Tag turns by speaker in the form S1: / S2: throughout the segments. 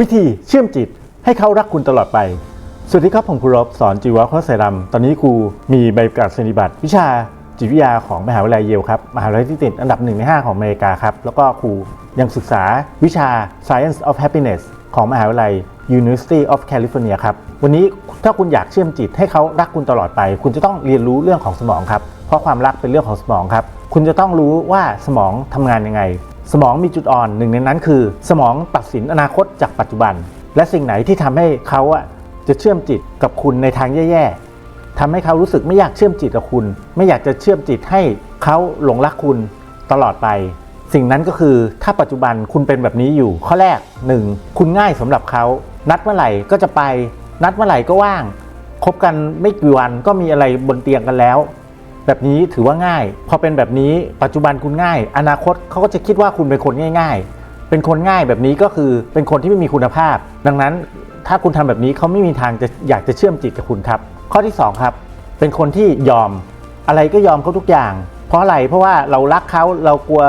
S1: วิธีเชื่อมจิตให้เขารักคุณตลอดไป สวัสดีครับผมครูรบสอนจีวะข้อไซรัมตอนนี้ครูมีใบประกาศนียบัตรวิชาจิตวิทยาของมหาวิทยาลัยเยลครับ มหาวิทยาลัยที่ติดอันดับหนึ่งใน 5 ของอเมริกาครับ แล้วก็ครูยังศึกษาวิชา Science of Happiness ของมหาวิทยาลัย University of California ครับ วันนี้ถ้าคุณอยากเชื่อมจิตให้เขารักคุณตลอดไป คุณจะต้องเรียนรู้เรื่องของสมองครับ เพราะความรักเป็นเรื่องของสมองครับ คุณจะต้องรู้ว่าสมองทำงานยังไง สมองมีจุดอ่อนหนึ่งในนั้นคือ สมองตัดสินอนาคตจากปัจจุบัน และสิ่งไหนที่ทำให้เขาอะจะเชื่อมจิตกับคุณในทางแย่ๆทำให้เขารู้สึกไม่อยากเชื่อมจิตกับคุณ ไม่อยากจะเชื่อมจิตให้เขาหลงรักคุณตลอดไป สิ่งนั้นก็คือถ้าปัจจุบันคุณเป็นแบบนี้อยู่ ข้อแรก 1. คุณง่ายสำหรับเขา นัดเมื่อไหร่ก็จะไป นัดเมื่อไหร่ก็ว่างคบกันไม่กี่วันก็มีอะไรบนเตียงกันแล้ว แบบนี้ถือว่าง่าย พอเป็นแบบนี้ปัจจุบันคุณง่าย อนาคตเขาก็จะคิดว่าคุณเป็นคนง่าย ๆ เป็นคนง่ายแบบนี้ก็คือเป็นคนที่ไม่มีคุณภาพ ดังนั้นถ้าคุณทำแบบนี้เขาไม่มีทางจะอยากจะเชื่อมจิตกับคุณครับ ข้อที่สองครับ เป็นคนที่ยอมอะไรก็ยอมเขาทุกอย่าง เพราะอะไรเพราะว่าเรารักเขาเรากลัว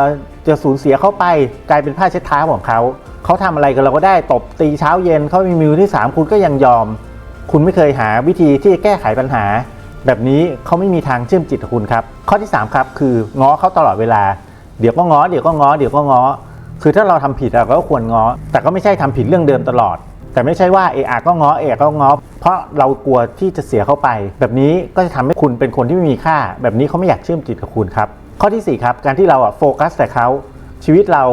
S1: จะสูญเสียเขาไป กลายเป็นผ้าเช็ดเท้าของเขาเขาทำอะไรกับเราก็ได้ตบตีเช้าเย็นเขามีมือที่สามคุณก็ยังยอม คุณไม่เคยหาวิธีที่จะแก้ไขปัญหา แบบนี้เขาไม่มีทางเชื่อมจิตกับคุณครับ ข้อที่ 3 ครับ คือง้อเขาตลอดเวลา เดี๋ยวก็ง้อเดี๋ยวก็ง้อเดี๋ยวก็ง้อ คือถ้าเราทำผิดเราก็ควรง้อ แต่ก็ไม่ใช่ทำผิดเรื่องเดิมตลอด แต่ไม่ใช่ว่าเออก็ง้อเออก็ง้อ เพราะเรากลัวที่จะเสียเขาไป แบบนี้ก็จะทำให้คุณเป็นคนที่ไม่มีค่า แบบนี้เขาไม่อยากเชื่อมจิตกับคุณครับ ข้อทีสี่4 ครับ การที่เราอะโฟกัสแต่เขาชีวิตเรา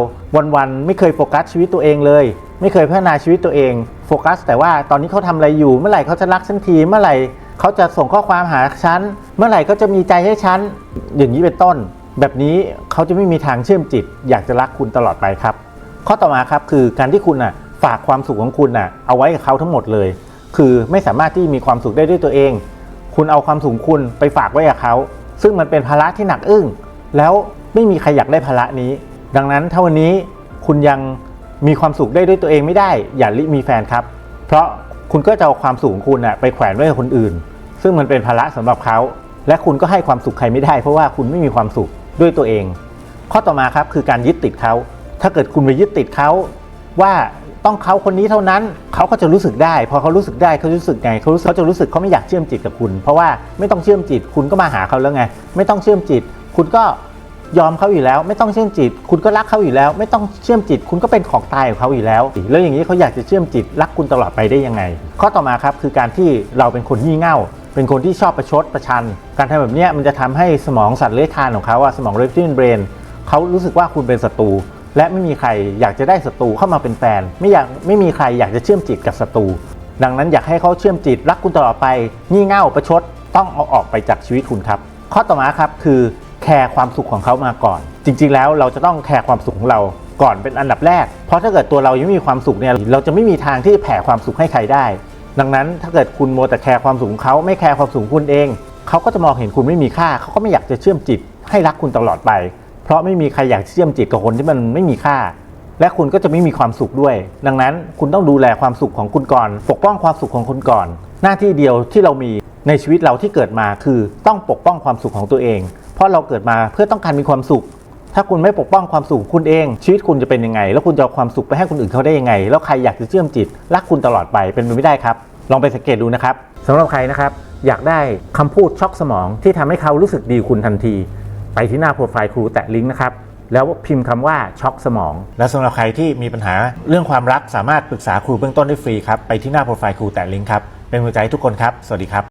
S1: วันๆไม่เคยโฟกัสชีวิตตัวเองเลย ไม่เคยพัฒนาชีวิตตัวเองโฟกัส แต่ว่าตอนนี้เขาทำอะไรอยู่เมื่อไหร่เขาจะรักฉันทีเมื่อไหร่ เขาจะส่งข้อความหาฉัน เมื่อไหร่เขาจะมีใจให้ฉัน อย่างนี้เป็นต้น แบบนี้เขาจะไม่มีทางเชื่อมจิต อยากจะรักคุณตลอดไปครับ ข้อต่อมาครับคือการที่คุณอะฝากความสุขของคุณอะเอาไว้กับเขาทั้งหมดเลย คือไม่สามารถที่มีความสุขได้ด้วยตัวเอง คุณเอาความสุขคุณไปฝากไว้กับเขา ซึ่งมันเป็นภาระที่หนักอึ้ง แล้วไม่มีใครอยากได้ภาระนี้ ดังนั้นถ้าวันนี้คุณยังมีความสุขได้ด้วยตัวเองไม่ได้ อย่ารีบมีแฟนครับ เพราะ คุณก็จะเอาความสุขของคุณนะไปแขวนไว้กับคนอื่น ซึ่งมันเป็นภาระสำหรับเขา และคุณก็ให้ความสุขใครไม่ได้ เพราะว่าคุณไม่มีความสุขด้วยตัวเอง ข้อต่อมาครับคือการยึดติดเขา ถ้าเกิดคุณไปยึดติดเขาว่าต้องเขาคนนี้เท่านั้นเขาก็จะรู้สึกได้ พอเขารู้สึกได้เขารู้สึกไงเขารู้สึกเขาจะรู้สึกเขาไม่อยากเชื่อมจิตกับคุณ เพราะว่าไม่ต้องเชื่อมจิต คุณก็มาหาเขาแล้วไง ไม่ต้องเชื่อมจิต คุณก็ ยอมเขาอยู่แล้ว ไม่ต้องเชื่อมจิต คุณก็รักเขาอยู่แล้ว ไม่ต้องเชื่อมจิต คุณก็เป็นของตายของเขาอยู่แล้ว แล้วอย่างนี้เขาอยากจะเชื่อมจิตรักคุณตลอดไปได้ยังไง ข้อต่อมาครับคือการที่เราเป็นคนงี่เง่าเป็นคนที่ชอบประชดประชัน การทำแบบนี้มันจะทำให้สมองสัตว์เลื้อยคานของเขาอะสมอง reptilian brain เขารู้สึกว่าคุณเป็นศัตรูและไม่มีใครอยากจะได้ศัตรูเข้ามาเป็นแฟน ไม่อยากไม่มีใครอยากจะเชื่อมจิตกับศัตรูดังนั้นอยากให้เขาเชื่อมจิตรักคุณตลอดไปงี่เง่าประชดต้องเอาออกไปจากชีวิตคุณครับ ข้อต่อมาครับคือ แคร์ความสุขของเขามาก่อน จริง ๆ แล้วเราจะต้องแคร์ความสุขของเราก่อนเป็นอันดับแรก เพราะถ้าเกิดตัวเรายังไม่มีความสุขเนี่ยเราจะไม่มีทางที่จะแผ่ความสุขให้ใครได้ ดังนั้นถ้าเกิดคุณโมวแต่แคร์ความสุขของเขาไม่แคร์ความสุขคุณเองเขาก็จะมองเห็นคุณไม่มีค่าเขาก็ไม่อยากจะเชื่อมจิตให้รักคุณตลอดไป เพราะไม่มีใครอยากเชื่อมจิตกับคนที่มันไม่มีค่า และคุณก็จะไม่มีความสุขด้วย ดังนั้นคุณต้องดูแลความสุขของคุณก่อน ปกป้องความสุขของคุณก่อน หน้าที่เดียวที่เรามีในชีวิตเราที่เกิดมาคือต้องปกป้องความสุขของตัวเอง เพราะเราเกิดมาเพื่อต้องการมีความสุข ถ้าคุณไม่ปกป้องความสุขของคุณเอง ชีวิตคุณจะเป็นยังไง แล้วคุณจะเอาความสุขไปให้คนอื่นเขาได้ยังไง แล้วใครอยากจะเชื่อมจิตรักคุณตลอดไปเป็นไปไม่ได้ครับลองไปสังเกตดูนะครับสำหรับใครนะครับอยากได้คำพูดช็อกสมองที่ทำให้เขารู้สึกดีคุณทันที ไปที่หน้าโปรไฟล์ครูแตะลิงก์นะครับแล้วพิมพ์คำว่าช็อกสมอง และสำหรับใครที่มีปัญหาเรื่องความรักสามารถปรึกษาครูเบื้องต้นได้ฟรีครับไปที่หน้าโปรไฟล์ครูแตะลิงก์ครับเป็นกำลังใจให้ทุกคนครับ สวัสดีครับ